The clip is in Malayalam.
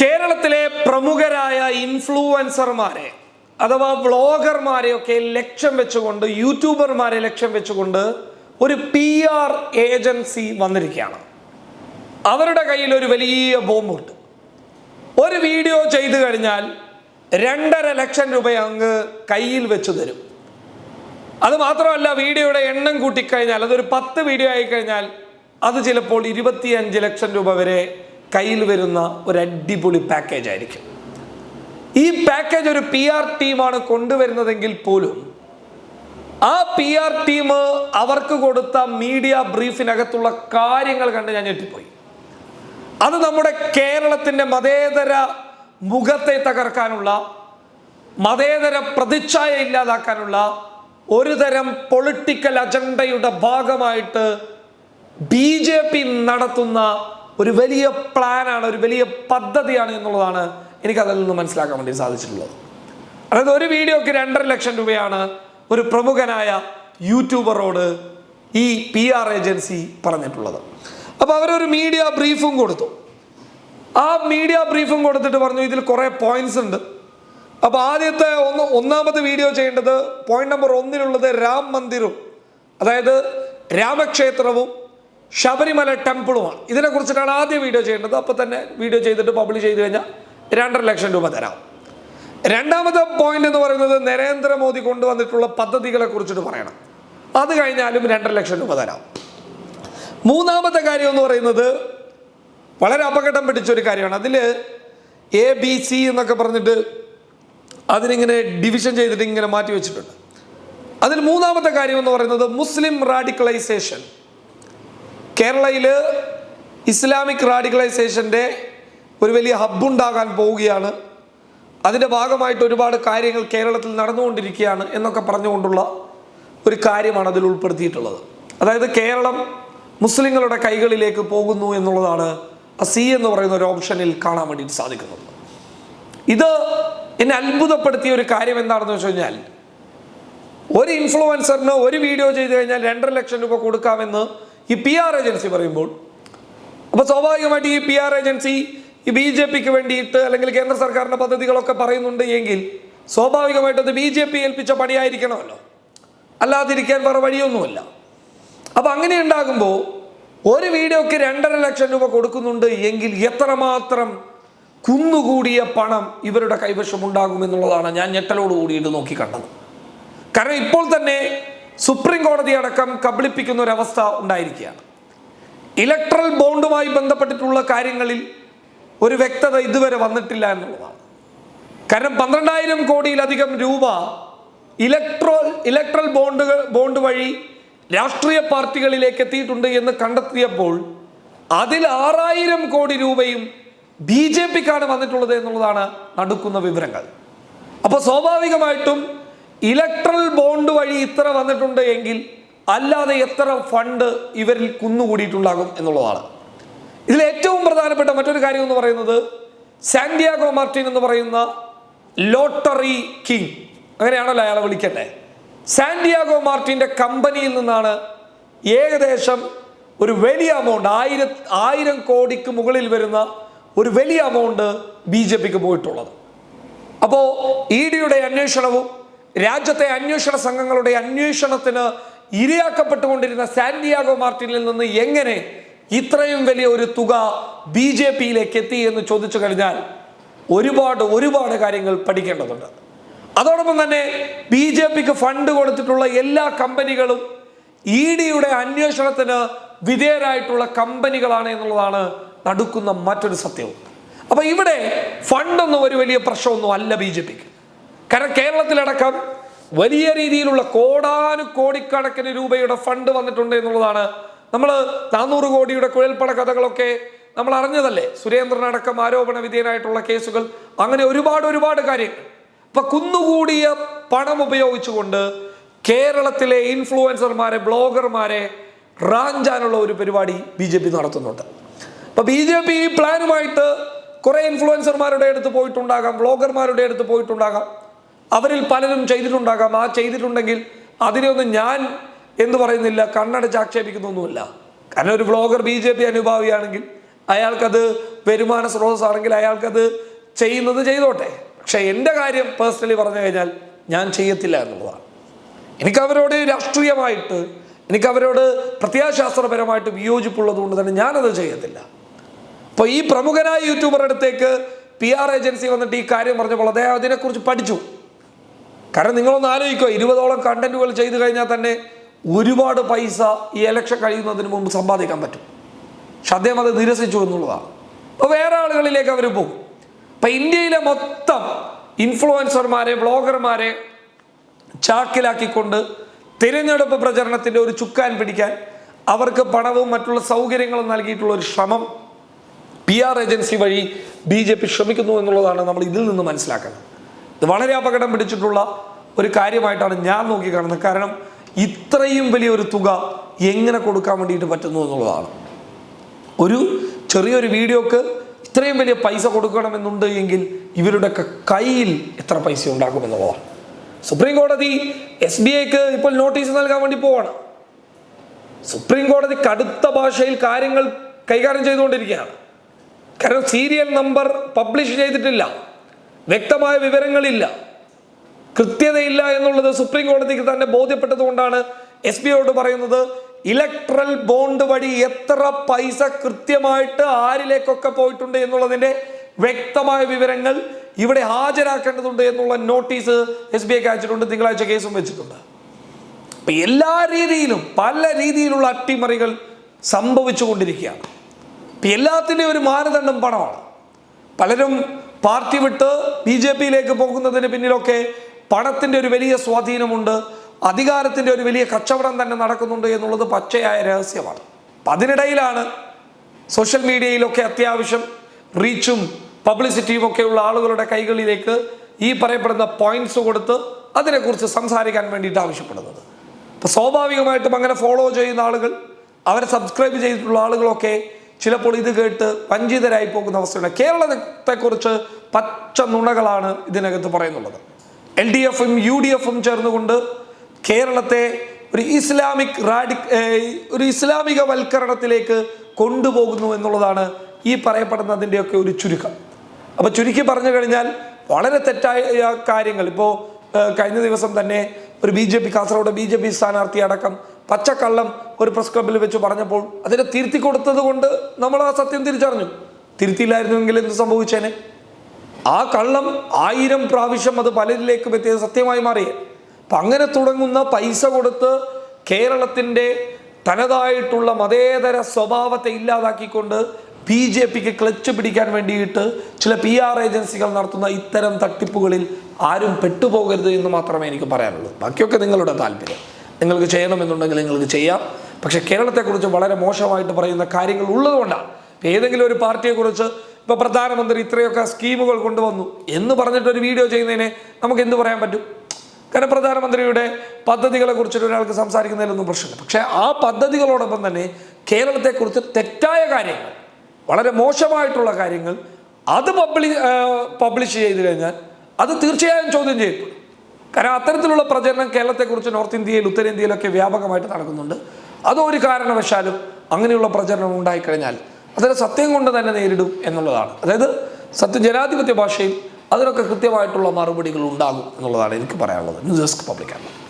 കേരളത്തിലെ പ്രമുഖരായ ഇൻഫ്ലുവൻസർമാരെ അഥവാ വ്ളോഗർമാരെയൊക്കെ ലക്ഷ്യം വെച്ചുകൊണ്ട് യൂട്യൂബർമാരെ ലക്ഷ്യം വെച്ചുകൊണ്ട് ഒരു പി ആർ ഏജൻസി വന്നിരിക്കുകയാണ്. അവരുടെ കയ്യിൽ ഒരു വലിയ ബോംബുണ്ട്. ഒരു വീഡിയോ ചെയ്തു കഴിഞ്ഞാൽ രണ്ടര ലക്ഷം രൂപ അങ്ങ് കയ്യിൽ വെച്ച് തരും. അത് മാത്രമല്ല വീഡിയോയുടെ എണ്ണം കൂട്ടിക്കഴിഞ്ഞാൽ അതൊരു പത്ത് വീഡിയോ ആയിക്കഴിഞ്ഞാൽ അത് ചിലപ്പോൾ ഇരുപത്തിയഞ്ച് ലക്ഷം രൂപ വരെ കയ്യിൽ വരുന്ന ഒരു അടിപൊളി പാക്കേജ് ആയിരിക്കും. ഈ പാക്കേജ് ഒരു പി ആർ ടീമാണ് കൊണ്ടുവരുന്നതെങ്കിൽ പോലും ആ പി ആർ ടീം അവർക്ക് കൊടുത്ത മീഡിയ ബ്രീഫിനകത്തുള്ള കാര്യങ്ങൾ കണ്ട് ഞാൻ ഞെട്ടിപ്പോയി. അത് നമ്മുടെ കേരളത്തിന്റെ മതേതര മുഖത്തെ തകർക്കാനുള്ള മതേതര പ്രതിച്ഛായ ഇല്ലാതാക്കാനുള്ള ഒരു തരം പൊളിറ്റിക്കൽ അജണ്ടയുടെ ഭാഗമായിട്ട് ബി നടത്തുന്ന ഒരു വലിയ പ്ലാനാണ് ഒരു വലിയ പദ്ധതിയാണ് എന്നുള്ളതാണ് എനിക്ക് അതിൽ നിന്ന് മനസ്സിലാക്കാൻ വേണ്ടി സാധിച്ചിട്ടുള്ളത്. അതായത് ഒരു വീഡിയോക്ക് രണ്ടര ലക്ഷം രൂപയാണ് ഒരു പ്രമുഖനായ യൂട്യൂബറോട് ഈ പി ആർ ഏജൻസി പറഞ്ഞിട്ടുള്ളത്. അപ്പോൾ അവരൊരു മീഡിയ ബ്രീഫും കൊടുത്തു. ആ മീഡിയ ബ്രീഫും കൊടുത്തിട്ട് പറഞ്ഞു ഇതിൽ കുറേ പോയിന്റ്സ് ഉണ്ട്. അപ്പോൾ ആദ്യത്തെ ഒന്ന് ഒന്നാമത് വീഡിയോ ചെയ്യേണ്ടത് പോയിന്റ് നമ്പർ ഒന്നിലുള്ളത് രാം മന്ദിറും അതായത് രാമക്ഷേത്രവും ശബരിമല ടെമ്പിളുമാണ്. ഇതിനെക്കുറിച്ചിട്ടാണ് ആദ്യം വീഡിയോ ചെയ്യേണ്ടത്. അപ്പോൾ തന്നെ വീഡിയോ ചെയ്തിട്ട് പബ്ലിഷ് ചെയ്ത് കഴിഞ്ഞാൽ രണ്ടര ലക്ഷം രൂപ തരാം. രണ്ടാമത്തെ പോയിന്റ് എന്ന് പറയുന്നത് നരേന്ദ്രമോദി കൊണ്ടുവന്നിട്ടുള്ള പദ്ധതികളെ കുറിച്ചിട്ട് പറയണം. അത് കഴിഞ്ഞാലും രണ്ടര ലക്ഷം രൂപ തരാം. മൂന്നാമത്തെ കാര്യം എന്ന് പറയുന്നത് വളരെ അപകടം പിടിച്ചൊരു കാര്യമാണ്. അതിൽ എ ബി സി എന്നൊക്കെ പറഞ്ഞിട്ട് അതിനിങ്ങനെ ഡിവിഷൻ ചെയ്തിട്ട് ഇങ്ങനെ മാറ്റി വെച്ചിട്ടുണ്ട്. അതിൽ മൂന്നാമത്തെ കാര്യം എന്ന് പറയുന്നത് മുസ്ലിം റാഡിക്കലൈസേഷൻ കേരളയിൽ ഇസ്ലാമിക് റാഡിക്കലൈസേഷന്റെ ഒരു വലിയ ഹബ്ബുണ്ടാകാൻ പോവുകയാണ്. അതിന്റെ ഭാഗമായിട്ട് ഒരുപാട് കാര്യങ്ങൾ കേരളത്തിൽ നടന്നുകൊണ്ടിരിക്കുകയാണ് എന്നൊക്കെ പറഞ്ഞുകൊണ്ടുള്ള ഒരു കാര്യമാണ് അതിൽ ഉൾപ്പെടുത്തിയിട്ടുള്ളത്. അതായത് കേരളം മുസ്ലിങ്ങളുടെ കൈകളിലേക്ക് പോകുന്നു എന്നുള്ളതാണ് സി എന്ന് പറയുന്ന ഒരു ഓപ്ഷനിൽ കാണാൻ വേണ്ടിയിട്ട് സാധിക്കുന്നത്. ഇത് എന്നെ അത്ഭുതപ്പെടുത്തിയ ഒരു കാര്യം എന്താണെന്ന് വെച്ച് കഴിഞ്ഞാൽ ഒരു ഇൻഫ്ലുവൻസറിന് ഒരു വീഡിയോ ചെയ്ത് കഴിഞ്ഞാൽ രണ്ടര ലക്ഷം രൂപ കൊടുക്കാമെന്ന് ഈ പി ആർ ഏജൻസി പറയുമ്പോൾ അപ്പോൾ സ്വാഭാവികമായിട്ട് ഈ പി ആർ ഏജൻസി ഈ ബി ജെ പിക്ക് വേണ്ടിയിട്ട് അല്ലെങ്കിൽ കേന്ദ്ര സർക്കാരിന്റെ പദ്ധതികളൊക്കെ പറയുന്നുണ്ട് എങ്കിൽ സ്വാഭാവികമായിട്ട് അത് ബി ജെ പി ഏൽപ്പിച്ച പണിയായിരിക്കണമല്ലോ. അല്ലാതിരിക്കാൻ വേറെ വഴിയൊന്നുമില്ല. അപ്പോൾ അങ്ങനെ ഉണ്ടാകുമ്പോൾ ഒരു വീഡിയോക്ക് രണ്ടര ലക്ഷം രൂപ കൊടുക്കുന്നുണ്ട് എങ്കിൽ എത്രമാത്രം കുന്നുകൂടിയ പണം ഇവരുടെ കൈവശം ഉണ്ടാകും എന്നുള്ളതാണ് ഞാൻ ഞെട്ടലോട് കൂടിയിട്ട് നോക്കി കണ്ടത് കാരണം ഇപ്പോൾ തന്നെ സുപ്രീം കോടതി അടക്കം കബളിപ്പിക്കുന്ന ഒരവസ്ഥ ഉണ്ടായിരിക്കുകയാണ്. ഇലക്ട്രൽ ബോണ്ടുമായി ബന്ധപ്പെട്ടിട്ടുള്ള കാര്യങ്ങളിൽ ഒരു വ്യക്തത ഇതുവരെ വന്നിട്ടില്ല എന്നുള്ളതാണ്. കാരണം പന്ത്രണ്ടായിരം കോടിയിലധികം രൂപ ഇലക്ട്രോ ഇലക്ട്രൽ ബോണ്ടുകൾ ബോണ്ട് വഴി രാഷ്ട്രീയ പാർട്ടികളിലേക്ക് എത്തിയിട്ടുണ്ട് എന്ന് കണ്ടെത്തിയപ്പോൾ അതിൽ ആറായിരം കോടി രൂപയും ബി ജെ പിക്കാണ് വന്നിട്ടുള്ളത് എന്നുള്ളതാണ് നടുക്കുന്ന വിവരങ്ങൾ. അപ്പോൾ സ്വാഭാവികമായിട്ടും ഇലക്ട്രൽ ബോണ്ട് വഴി ഇത്ര വന്നിട്ടുണ്ട് എങ്കിൽ അല്ലാതെ എത്ര ഫണ്ട് ഇവരിൽ കുന്നുകൂടിയിട്ടുണ്ടാകും എന്നുള്ളതാണ്. ഇതിൽ ഏറ്റവും പ്രധാനപ്പെട്ട മറ്റൊരു കാര്യം എന്ന് പറയുന്നത് സാന്റിയാഗോ മാർട്ടിൻ എന്ന് പറയുന്ന ലോട്ടറി കിങ്. അങ്ങനെയാണല്ലോ അയാളെ വിളിക്കട്ടെ. സാന്റിയാഗോ മാർട്ടിന്റെ കമ്പനിയിൽ നിന്നാണ് ഏകദേശം ഒരു വലിയ എമൗണ്ട് ആയിര ആയിരം കോടിക്ക് മുകളിൽ വരുന്ന ഒരു വലിയ എമൗണ്ട് ബി ജെ പിക്ക് പോയിട്ടുള്ളത്. അപ്പോൾ ഇ ഡിയുടെ അന്വേഷണവും രാജ്യത്തെ അന്വേഷണ സംഘങ്ങളുടെ അന്വേഷണത്തിന് ഇരയാക്കപ്പെട്ടുകൊണ്ടിരുന്ന സാന്റിയാഗോ മാർട്ടിനിൽ നിന്ന് എങ്ങനെ ഇത്രയും വലിയ ഒരു തുക ബി ജെ പിയിലേക്ക് എത്തി എന്ന് ചോദിച്ചു കഴിഞ്ഞാൽ ഒരുപാട് ഒരുപാട് കാര്യങ്ങൾ പഠിക്കേണ്ടതുണ്ട്. അതോടൊപ്പം തന്നെ ബി ജെ പിക്ക് ഫണ്ട് കൊടുത്തിട്ടുള്ള എല്ലാ കമ്പനികളും ഇ ഡിയുടെ അന്വേഷണത്തിന് വിധേയരായിട്ടുള്ള കമ്പനികളാണ് എന്നുള്ളതാണ് നടക്കുന്ന മറ്റൊരു സത്യവും. അപ്പൊ ഇവിടെ ഫണ്ടൊന്നും ഒരു വലിയ പ്രശ്നമൊന്നും അല്ല ബി ജെ പിക്ക്. കാരണം കേരളത്തിലടക്കം വലിയ രീതിയിലുള്ള കോടാനു കോടിക്കണക്കിന് രൂപയുടെ ഫണ്ട് വന്നിട്ടുണ്ട് എന്നുള്ളതാണ്. നമ്മൾ നാനൂറ് കോടിയുടെ കുഴൽപ്പട കഥകളൊക്കെ നമ്മൾ അറിഞ്ഞതല്ലേ? സുരേന്ദ്രൻ അടക്കം ആരോപണ വിധേയനായിട്ടുള്ള കേസുകൾ. അങ്ങനെ ഒരുപാട് ഒരുപാട് കാര്യങ്ങൾ. അപ്പൊ കുന്നുകൂടിയ പണം ഉപയോഗിച്ചുകൊണ്ട് കേരളത്തിലെ ഇൻഫ്ലുവൻസർമാരെ ബ്ലോഗർമാരെ റാഞ്ചാനുള്ള ഒരു പരിപാടി ബി ജെ പി നടത്തുന്നുണ്ട്. അപ്പൊ ബി ജെ പി ഈ പ്ലാനുമായിട്ട് കുറെ ഇൻഫ്ലുവൻസർമാരുടെ അടുത്ത് പോയിട്ടുണ്ടാകാം ബ്ലോഗർമാരുടെ അടുത്ത് പോയിട്ടുണ്ടാകാം. അവരിൽ പലരും ചെയ്തിട്ടുണ്ടാകാം. ആ ചെയ്തിട്ടുണ്ടെങ്കിൽ അതിനെയൊന്നും ഞാൻ എന്ന് പറയുന്നില്ല കണ്ണടച്ച് ആക്ഷേപിക്കുന്നൊന്നുമില്ല. കാരണം ഒരു വ്ളോഗർ ബി ജെ പി അനുഭാവിയാണെങ്കിൽ അയാൾക്കത് വരുമാന സ്രോതസ്സാണെങ്കിൽ അയാൾക്കത് ചെയ്യുന്നത് ചെയ്തോട്ടെ. പക്ഷേ എന്റെ കാര്യം പേഴ്സണലി പറഞ്ഞു കഴിഞ്ഞാൽ ഞാൻ ചെയ്യത്തില്ല എന്നുള്ളതാണ്. എനിക്ക് അവരോട് രാഷ്ട്രീയമായിട്ട് എനിക്ക് അവരോട് പ്രത്യാശാസ്ത്രപരമായിട്ട് വിയോജിപ്പുള്ളത് കൊണ്ട് തന്നെ ഞാനത് ചെയ്യത്തില്ല. അപ്പോൾ ഈ പ്രമുഖനായ യൂട്യൂബർ അടുത്തേക്ക് പി ആർ ഏജൻസി വന്നിട്ട് ഈ കാര്യം പറഞ്ഞപ്പോൾ അദ്ദേഹം അതിനെക്കുറിച്ച് പഠിച്ചു. കാരണം നിങ്ങളൊന്ന് ആലോചിക്കുക ഇരുപതോളം കണ്ടന്റുകൾ ചെയ്തു കഴിഞ്ഞാൽ തന്നെ ഒരുപാട് പൈസ ഈ ഇലക്ഷൻ കഴിയുന്നതിന് മുമ്പ് സമ്പാദിക്കാൻ പറ്റും. പക്ഷെ അദ്ദേഹം അത് നിരസിച്ചു എന്നുള്ളതാണ്. അപ്പോൾ വേറെ ആളുകളിലേക്ക് അവർ പോകും. അപ്പം ഇന്ത്യയിലെ മൊത്തം ഇൻഫ്ലുവൻസർമാരെ ബ്ലോഗർമാരെ ചാക്കിലാക്കിക്കൊണ്ട് തിരഞ്ഞെടുപ്പ് പ്രചരണത്തിന്റെ ഒരു ചുക്കാൻ പിടിക്കാൻ അവർക്ക് പണവും മറ്റുള്ള സൗകര്യങ്ങളും നൽകിയിട്ടുള്ള ഒരു ശ്രമം പി ആർ ഏജൻസി വഴി ബി ജെ പി ശ്രമിക്കുന്നു എന്നുള്ളതാണ് നമ്മൾ ഇതിൽ നിന്ന് മനസ്സിലാക്കുന്നത് ഇത് വളരെ അപകടം പിടിച്ചിട്ടുള്ള ഒരു കാര്യമായിട്ടാണ് ഞാൻ നോക്കിക്കാണുന്നത്. കാരണം ഇത്രയും വലിയൊരു തുക എങ്ങനെ കൊടുക്കാൻ വേണ്ടിയിട്ട് പറ്റുന്നു എന്നുള്ളതാണ്. ഒരു ചെറിയൊരു വീഡിയോക്ക് ഇത്രയും വലിയ പൈസ കൊടുക്കണമെന്നുണ്ട് എങ്കിൽ ഇവരുടെയൊക്കെ കയ്യിൽ എത്ര പൈസ ഉണ്ടാക്കുമെന്നുള്ളതാണ് സുപ്രീം കോടതി എസ് ബി ഐക്ക് ഇപ്പോൾ നോട്ടീസ് നൽകാൻ വേണ്ടി പോവാണ്. സുപ്രീം കോടതി കടുത്ത ഭാഷയിൽ കാര്യങ്ങൾ കൈകാര്യം ചെയ്തുകൊണ്ടിരിക്കുകയാണ്. കാരണം സീരിയൽ നമ്പർ പബ്ലിഷ് ചെയ്തിട്ടില്ല. വ്യക്തമായ വിവരങ്ങളില്ല. കൃത്യതയില്ല എന്നുള്ളത് സുപ്രീം കോടതിക്ക് തന്നെ ബോധ്യപ്പെട്ടതുകൊണ്ടാണ് എസ് ബിയോട് പറയുന്നത് ഇലക്ട്രൽ ബോണ്ട് വഴി എത്ര പൈസ കൃത്യമായിട്ട് ആരിലേക്കൊക്കെ പോയിട്ടുണ്ട് എന്നുള്ളതിന്റെ വ്യക്തമായ വിവരങ്ങൾ ഇവിടെ ഹാജരാക്കേണ്ടതുണ്ട് എന്നുള്ള നോട്ടീസ് എസ് ബി ഐക്ക് അയച്ചിട്ടുണ്ട്. തിങ്കളാഴ്ച കേസും വെച്ചിട്ടുണ്ട്. അപ്പം എല്ലാ രീതിയിലും പല രീതിയിലുള്ള അട്ടിമറികൾ സംഭവിച്ചു കൊണ്ടിരിക്കുകയാണ് ഇപ്പം എല്ലാത്തിന്റെയും ഒരു മാനദണ്ഡം പണമാണ്. പലരും പാർട്ടി വിട്ട് ബി ജെ പിയിലേക്ക് പോകുന്നതിന് പിന്നിലൊക്കെ പണത്തിന്റെ ഒരു വലിയ സ്വാധീനമുണ്ട് അധികാരത്തിന്റെ ഒരു വലിയ കച്ചവടം തന്നെ നടക്കുന്നുണ്ട് എന്നുള്ളത് പച്ചയായ രഹസ്യമാണ്. അതിനിടയിലാണ് സോഷ്യൽ മീഡിയയിലൊക്കെ അത്യാവശ്യം റീച്ചും പബ്ലിസിറ്റിയും ഒക്കെയുള്ള ആളുകളുടെ കൈകളിലേക്ക് ഈ പറയപ്പെടുന്ന പോയിന്റ്സ് കൊടുത്ത് അതിനെക്കുറിച്ച് സംസാരിക്കാൻ വേണ്ടിയിട്ട് ആവശ്യപ്പെടുന്നത്. അപ്പോൾ സ്വാഭാവികമായിട്ടും അങ്ങനെ ഫോളോ ചെയ്യുന്ന ആളുകൾ അവരെ സബ്സ്ക്രൈബ് ചെയ്തിട്ടുള്ള ആളുകളൊക്കെ ചിലപ്പോൾ ഇത് കേട്ട് വഞ്ചിതരായി പോകുന്ന അവസ്ഥയുണ്ട്. കേരളത്തെക്കുറിച്ച് പച്ച നുണകളാണ് ഇതിനകത്ത് പറയുന്നുള്ളത്. എൽ ഡി എഫും യു ഡി എഫും ചേർന്നുകൊണ്ട് കേരളത്തെ ഒരു ഇസ്ലാമിക് റാഡി ഒരു ഇസ്ലാമിക വൽക്കരണത്തിലേക്ക് കൊണ്ടുപോകുന്നു എന്നുള്ളതാണ് ഈ പറയപ്പെടുന്നതിന്റെയൊക്കെ ഒരു ചുരുക്കം. അപ്പോൾ ചുരുക്കി പറഞ്ഞു കഴിഞ്ഞാൽ വളരെ തെറ്റായ കാര്യങ്ങൾ. ഇപ്പോൾ കഴിഞ്ഞ ദിവസം തന്നെ ഒരു B J P Kasargod B J P സ്ഥാനാർത്ഥി അടക്കം പച്ചക്കള്ളം ഒരു പ്രസ് ക്ലബിൽ വെച്ച് പറഞ്ഞപ്പോൾ അതിനെ തിരുത്തി കൊടുത്തത് കൊണ്ട് നമ്മൾ ആ സത്യം തിരിച്ചറിഞ്ഞു. തിരുത്തിയില്ലായിരുന്നുവെങ്കിൽ എന്ത് സംഭവിച്ചേനെ? ആ കള്ളം ആയിരം പ്രാവശ്യം അത് പലരിലേക്കും എത്തിയത് സത്യമായി മാറിയേ അപ്പം അങ്ങനെ തുടങ്ങുന്ന പൈസ കൊടുത്ത് കേരളത്തിന്റെ തനതായിട്ടുള്ള മതേതര സ്വഭാവത്തെ ഇല്ലാതാക്കിക്കൊണ്ട് ബി ജെ പിക്ക് ക്ലച്ച് പിടിക്കാൻ വേണ്ടിയിട്ട് ചില പി ആർ ഏജൻസികൾ നടത്തുന്ന ഇത്തരം തട്ടിപ്പുകളിൽ ആരും പെട്ടുപോകരുത് എന്ന് മാത്രമേ എനിക്ക് പറയാനുള്ളൂ. ബാക്കിയൊക്കെ നിങ്ങളുടെ താല്പര്യം. നിങ്ങൾക്ക് ചെയ്യണമെന്നുണ്ടെങ്കിൽ നിങ്ങൾക്ക് ചെയ്യാം. പക്ഷേ കേരളത്തെക്കുറിച്ച് വളരെ മോശമായിട്ട് പറയുന്ന കാര്യങ്ങൾ ഉള്ളതുകൊണ്ടാണ്. ഏതെങ്കിലും ഒരു പാർട്ടിയെക്കുറിച്ച് ഇപ്പോൾ പ്രധാനമന്ത്രി ഇത്രയൊക്കെ സ്കീമുകൾ കൊണ്ടുവന്നു എന്ന് പറഞ്ഞിട്ട് ഒരു വീഡിയോ ചെയ്യുന്നതിനെ നമുക്ക് എന്ത് പറയാൻ പറ്റും? കാരണം പ്രധാനമന്ത്രിയുടെ പദ്ധതികളെ കുറിച്ചിട്ട് ഒരാൾക്ക് സംസാരിക്കുന്നതിലൊന്നും പ്രശ്നമില്ല. പക്ഷേ ആ പദ്ധതികളോടൊപ്പം തന്നെ കേരളത്തെക്കുറിച്ച് തെറ്റായ കാര്യങ്ങൾ വളരെ മോശമായിട്ടുള്ള കാര്യങ്ങൾ അത് പബ്ലി പബ്ലിഷ് ചെയ്ത് കഴിഞ്ഞാൽ അത് തീർച്ചയായും ചോദ്യം ചെയ്യപ്പെടും. കാരണം അത്തരത്തിലുള്ള പ്രചരണം കേരളത്തെക്കുറിച്ച് നോർത്ത് ഇന്ത്യയിൽ ഉത്തരേന്ത്യയിലൊക്കെ വ്യാപകമായിട്ട് നടക്കുന്നുണ്ട്. അതൊരു കാരണവശാലും അങ്ങനെയുള്ള പ്രചരണം ഉണ്ടായിക്കഴിഞ്ഞാൽ അതിനെ സത്യം കൊണ്ട് തന്നെ നേരിടും എന്നുള്ളതാണ്. അതായത് സത്യ ജനാധിപത്യ ഭാഷയിൽ അതിനൊക്കെ കൃത്യമായിട്ടുള്ള മറുപടികൾ ഉണ്ടാകും എന്നുള്ളതാണ് എനിക്ക് പറയാനുള്ളത്. News desk പബ്ലിക്കാണ്